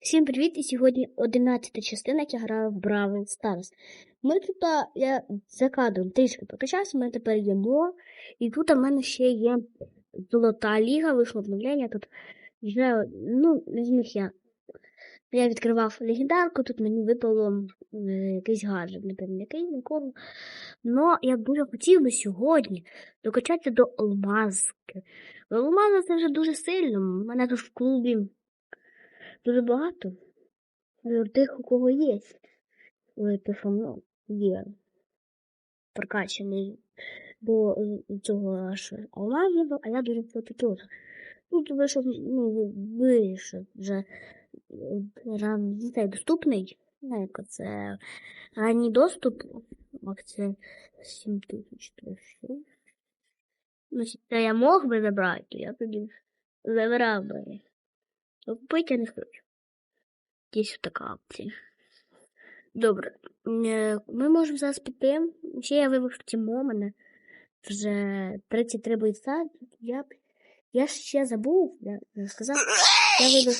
Всім привіт! І сьогодні 11 частина, як я граю в Бравл Старс. Ми тут, я за кадром трішки покачався, ми тепер є їмо. І тут у мене ще є золота ліга, вийшло обновлення. Тут вже, ну, зміг я. Я відкривав легендарку, тут мені випало е, якийсь гаджет, пам'ятаю, який нікому. Но я дуже хотів би сьогодні докачатися до алмазки. Алмаза це вже дуже сильно. У мене тут в клубі дуже багато. Але тих, у кого є. Те, ну, є прокачаний до е, цього аж алмазів, а я дуже таки от. Тут вийшов, ну, вийшов вже е, ран дітей доступний. Ну, як це ранній доступ. Акція 7300. Ну, це я мог би забрати, то я тоді забрав би. Ну, я не хочу. Є така акція. Добре. Е, Ми можемо зараз піти. Ще я вибрав Тімо, мене вже 33 бойця. Я, я ще забув, я сказав. Я вибрав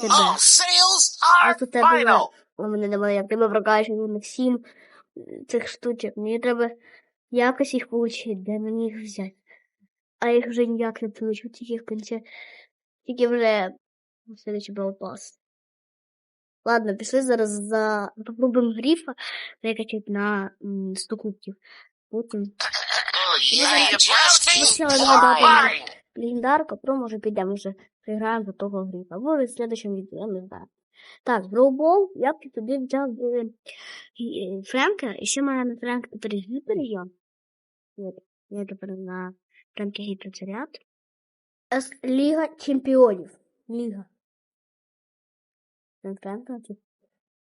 Тебе. А тут тебе у мене немає, як тебе прокачувати на всім е, цих штучок. Мені треба якось їх отримати, де мені їх взяти. А їх вже ніяк не получу, тільки в кінці, тільки вже следующий балпас. Ладно, пішли зараз за попробуємо грифа викачати на м, 100 кубків. Потім легендарка, про може підемо вже приграємо за того грифа. Або в следующем відео, я не знаю. Так, Броубол, я б тобі взяв е, е, Френка, і ще мене на Френка тепер гіпер є. Я тепер на Френка гіпер заряд. С Ліга чемпіонів. Ліга.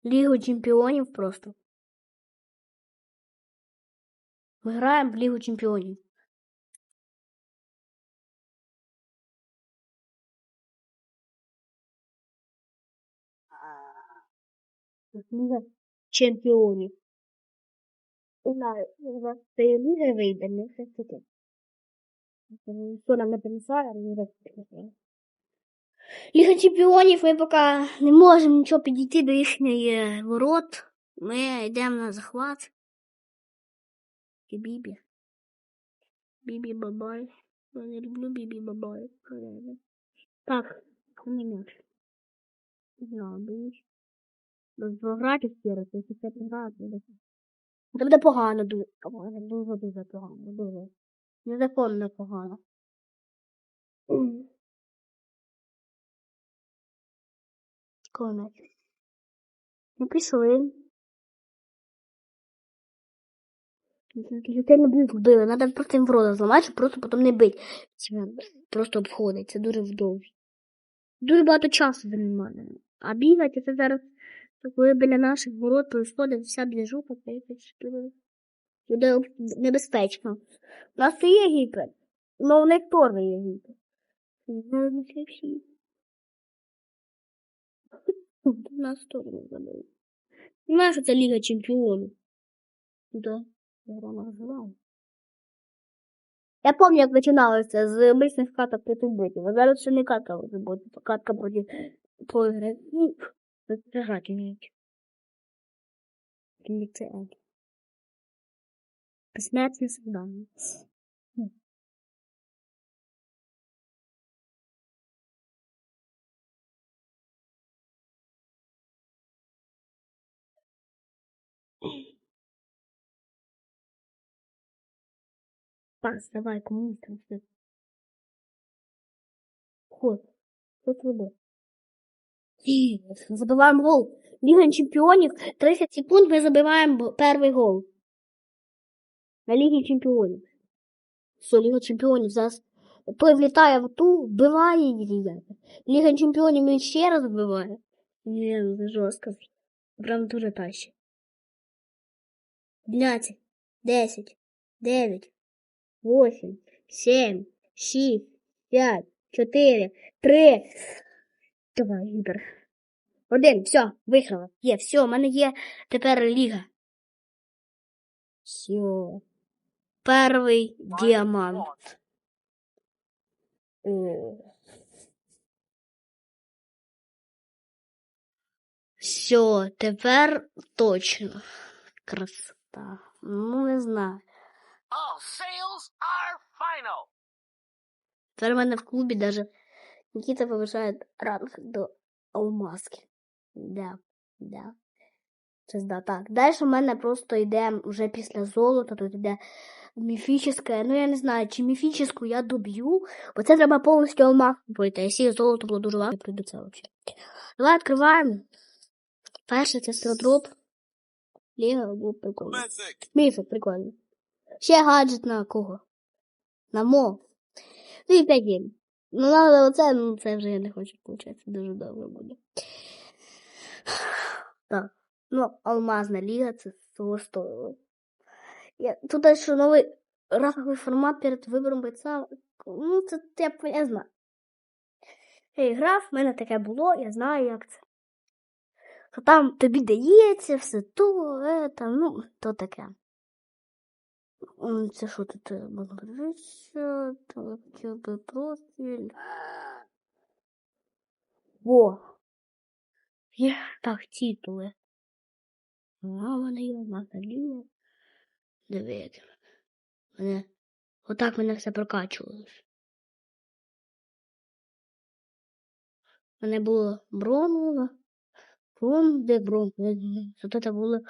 Лігу чемпіонів просто. Ми граємо в Лігу чемпіонів. Ліга чемпіонів. У нас це ліга вийде, не все таке. Хто нам не принесає, але не. Ліга чемпіонів, ми поки не можемо нічого підійти до їхньої ворот. Ми йдемо на захват. Бібі. Бібі бабай. Я не люблю Бібі бабай. Так, кулемет. Не знаю, боюсь. Розграти вперед, це грати. Це буде погано, дуже дуже дуже погано, дуже. Незаконно погано. Кулемет. Ну пішли. Дітей не будуть вбили, треба просто їм в рота зламати, щоб просто потім не бити. Просто обходить, це дуже вдовж. Дуже багато часу займає. А бігати це зараз, коли біля наших ворот происходить вся це якось дуже- буде небезпечно. У нас є гіпер, але у них теж є гіпер. Ну, не. У нас теж не забили. Знаєш, це Ліга Чемпіонів? Да. Я називала. Я пам'ятаю, як починалося з мисних каток проти битів. А зараз ще не катка вже буде, то катка проти проіграє. Ну, приграти вміють. Ліцея. Посмертні завдання. Пас, давай, кому там все. Ход. Ход води. Забиваємо гол. Ліга чемпіонів. 30 секунд ми забиваємо перший гол. На Лігі чемпіонів. Все, Ліга чемпіонів зараз. Той влітає в ту, вбиває її. Ліга чемпіонів він ще раз вбиває. Ні, це жорстко. Прям дуже тащить. 12, 10, 9, 8, 7, 6, 5, 4, 3. Давай, Ігор. Один, все, виграла. Є, все, у мене є тепер ліга. Все. Перший діамант. О. Все, тепер точно. Красота. Ну, не знаю. All sales are final. Тепер в мене в клубі даже Нікіта повишає ранг до алмазки. Да, да. Це так. Далі в мене просто йде вже після золота, тут йде міфічне. Ну я не знаю, чи міфічну я доб'ю, бо це треба повністю алмаз пройти. Якщо золото було дуже важко, я пройду це взагалі. Давай відкриваємо. Перший це страдроп. Ліга було прикольно. Mythic. Міфик, прикольно. Ще гаджет на кого? На мо. Ну і 5 гель. Ну, але оце, ну, це вже я не хочу получати. Дуже довго буде. Так. Ну, алмазна ліга, це того стоїло. Я, тут що новий ранговий формат перед вибором бойця. Ну, це я, я знаю. Я грав, в мене таке було, я знаю, як це. Що там тобі дається все то, это, ну, то таке. Це що тут подивитися? Тебе профіль. Во. Є так, титули. А, в мене є Наталія. Дивіться. Мене. Отак мене все прокачувалось. У мене було бронзове. Брон, де брон. Зато це було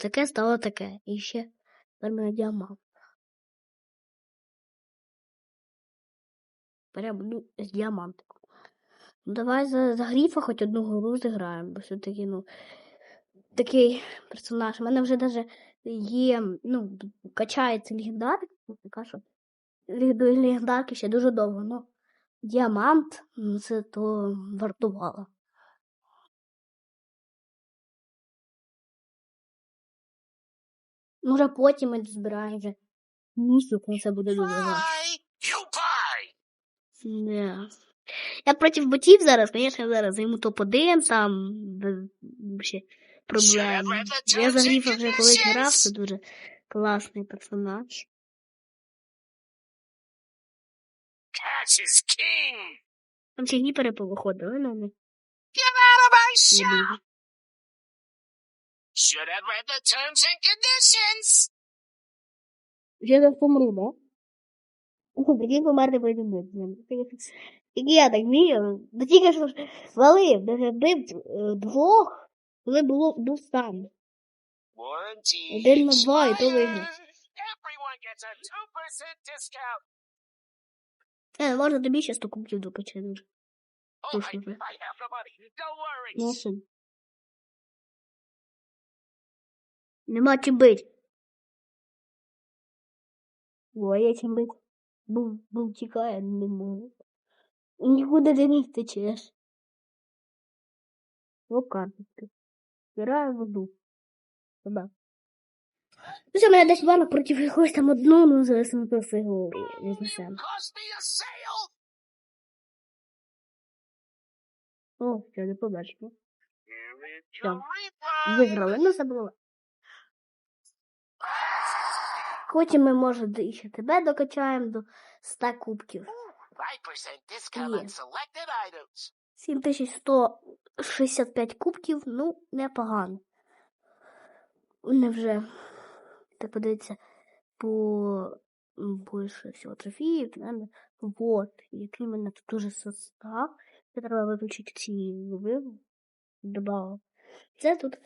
таке стало таке. І ще тепер мене діамант. Прям ну, з діамантиком. Ну, давай за, за гріфа хоч одну гру зіграємо, бо все-таки, ну, такий персонаж. У мене вже даже є, ну, качається легендарка, така що легендарки ще дуже довго, ну, діамант, ну, це то вартувало. Ну, вже потім ми збираємо вже ну, це буде дуже важко. Я проти ботів зараз, звісно, зараз займу топ-1, там без вообще проблем. Я за Гріфа вже колись грав, це дуже класний персонаж. Там всі гіпери повиходили, ну. Should have read the terms and conditions. Я зараз помру, да? Прикинь, померти поєдинок з. Тільки я так вмію. Да тільки що ж валив, даже бив е, двох, коли було, був сам. Один на два, і то виграв. Everyone gets a 2% discount. Е, можна тобі ще 100 кубків докачати що? Нема чим бить. О, є чим бить. Був, був тікає, не можу. Нікуди ти не втечеш. О, карточки. Збираю воду. Ну, що, мене десь банок проти якогось там одну, ну, зараз ми просто його me. О, все, не побачимо. Все. Виграли, ну, забула. Потім ми, може, ще тебе докачаємо до 100 кубків. 5% discount on selected items. 7165 кубків, ну, непогано. Вони вже, так подивіться, по більше всього наверно, Вот, який мене тут дуже состав. Це треба виключити ці виви. Добавив. Це тут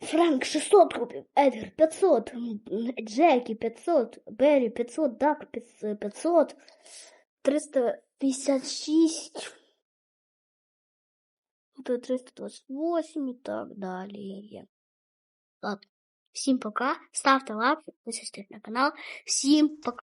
Франк 600 купив, Едгар 500, м, Джекі 500, Беррі 500, Дак 500, 356, Тут 328 і так далі. Ладно. Всім пока. Ставте лайк, підписуйтесь на канал. Всім пока.